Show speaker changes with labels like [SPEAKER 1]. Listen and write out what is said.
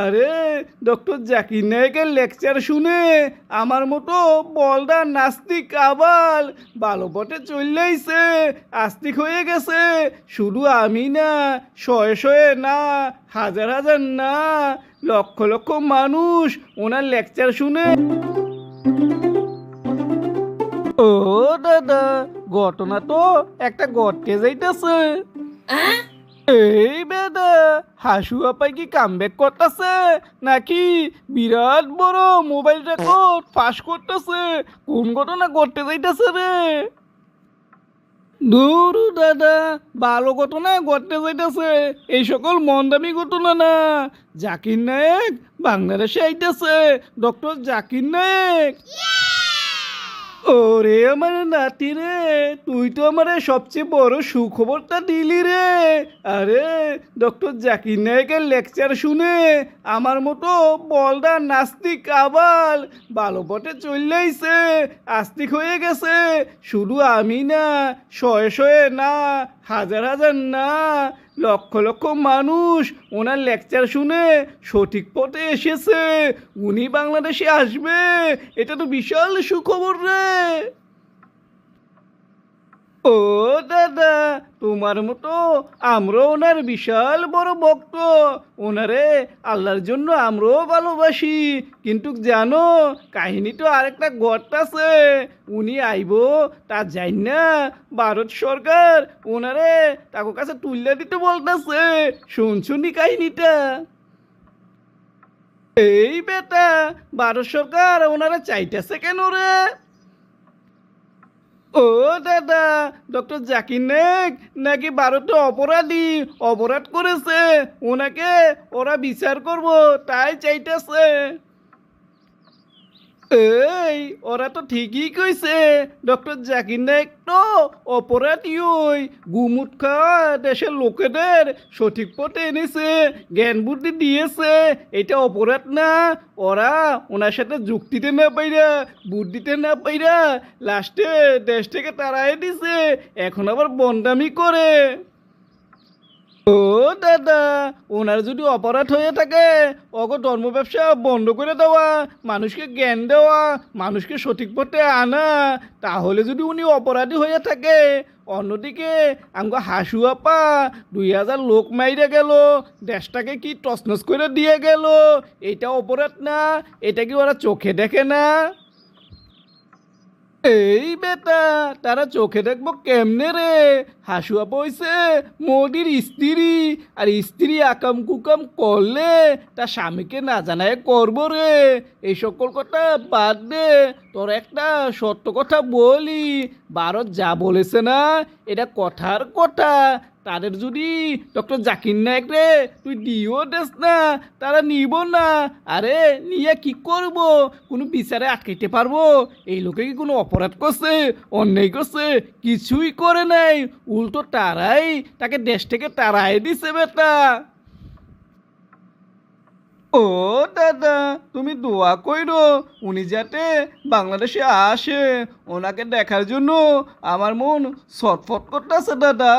[SPEAKER 1] আরে ডক্টর জাকির নায়কের লেকচার শুনে আমার মতো বলদা নাস্তিক আবার ভালো পথে চললেইছে আস্তিক হয়ে গেছে। শুধু আমি না শয়ে শয়ে না হাজার হাজার না লক্ষ লক্ষ মানুষ ওনার লেকচার শুনে। ও দাদা ঘটনা তো একটা গটকে যাইতেছে। এই বেদা হাসু আপাই কি কামব্যাক করতেছে? নাকি বিরাট বড় মোবাইল রেকর্ড ফাঁস করতেছে? কোন ঘটনা ঘটতে যাইতেছে রে? দূর দাদা, ভালো ঘটনা ঘটতে যাইতেছে। এই সকল মন্দামি ঘটনা না। জাকির নায়েক বাংলাদেশে আইতেছে। ডক্টর জাকির নায়েক। ওরে আমার নাতি রে, তুই তো আমার সবচেয়ে বড় সুখবরটা দিলি রে। আরে, ডক্টর জাকির নায়কের লেকচার শুনে আমার মতো বলদা নাস্তিক আবাল ভালো পথে চললেইছে আস্তিক হয়ে গেছে। শুধু আমি না, শয়ে শয়ে না, হাজার হাজার না, লক্ষ লক্ষ মানুষ ওনার লেকচার শুনে সঠিক পথে এসেছে। উনি বাংলাদেশে আসবে, এটা তো বিশাল সুখবর রে। ও দাদা, তোমার মতো আমরাও ওনার বিশাল বড় ভক্ত। ওনারে আল্লাহর জন্য আমরাও ভালোবাসি। কিন্তু জানো কাহিনী তো আরেকটা গর্ত আছে। উনি আইব, তা যাই না। ভারত সরকার ওনারে তাকে কাছে তুলে দিতে বলতেছে। শুনছুনি কাহিনীটা? এই বেটা, ভারত সরকার ওনারা চাইতেছে কেন রে? ও দাদা, ডক্টর জাকির নায়েক নাকি বারোটা অপরাধী অপরাধ করেছে? ওনাকে ওরা বিচার করব, তাই চাইতেছে। এই, ওরা তো ঠিকই কইছে। ডক্টর জাকির নায়েক তো অপরাধী ওই গুমুট খাওয়া দেশের লোকেদের, সঠিক পথে এনেছে, জ্ঞান বুদ্ধি দিয়েছে, এটা অপরাধ না। ওরা ওনার সাথে যুক্তিতে না পাইরা, বুদ্ধিতে না পাইরা, লাস্টে দেশ থেকে তাড়াই দিছে, এখন আবার বন্দামি করে। ও দাদা ওনার যদি অপরাধ হয়ে থাকে অগ ধর্ম ব্যবসা বন্ধ করে দেওয়া, মানুষকে জ্ঞান দেওয়া, মানুষকে সঠিক পথে আনা, তাহলে যদি উনি অপরাধী হয়ে থাকে, অন্যদিকে আমাকে হাসু আপা দুই হাজার লোক মাইরে গেল, দেশটাকে কি তসনস করে দিয়ে গেল, এটা অপরাধ না, এটা কি ওরা চোখে দেখে না? এই বেটা, তারা চোখে দেখব কেমনে রে? হাসুয়া পয়সে মোদির স্ত্রী, আর স্ত্রী আকাম কুকাম করলে তা স্বামীকে না জানায় করব রে। এই সকল কথা বাদ দে, তোর একটা সত্য কথা বলি। ভারত যা বলেছে না, এটা কথার কথা। তাদের যদি ডক্টর জাকির নায়ক রে, তুই দিও দেস না, তারা নিব না। আরে, নিয়ে কি করব? কোনো বিচারে আটকাইতে পারব? এই লোকে কি কোনো অপরাধ করছে? অন্যায় করছে? কিছুই করে নাই। উল্টো তারাই তাকে দেশ থেকে তারাই দিছে, বেটা। ও, দাদা, তুমি দোয়া কইরো, উনি যাতে বাংলাদেশে আসে। ওনাকে দেখার জন্য আমার মন ছটফট করতেছে, দাদা।